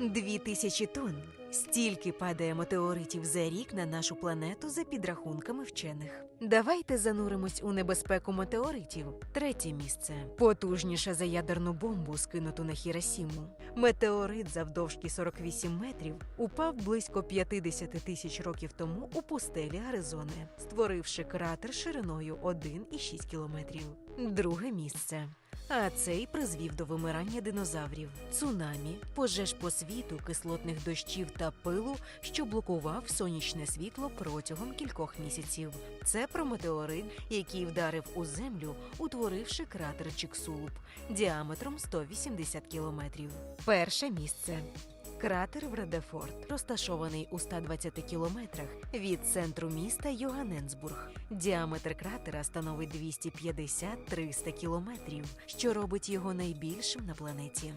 Дві тисячі тонн. Стільки падає метеоритів за рік на нашу планету за підрахунками вчених. Давайте зануримось у небезпеку метеоритів. Третє місце потужніша за ядерну бомбу, скинуту на Хіросіму. Метеорит завдовжки 48 метрів упав близько 50 тисяч років тому у пустелі Аризони, створивши кратер шириною 1,6 кілометрів. Друге місце. А цей призвів до вимирання динозаврів, цунамі, пожеж по світу, кислотних дощів та пилу, що блокував сонячне світло протягом кількох місяців. Це про метеорит, який вдарив у землю, утворивши кратер Чіксулуб діаметром 180 кілометрів. Перше місце. Кратер Вредефорд розташований у 120 кілометрах від центру міста Йоганенсбург. Діаметр кратера становить 250-300 кілометрів, що робить його найбільшим на планеті.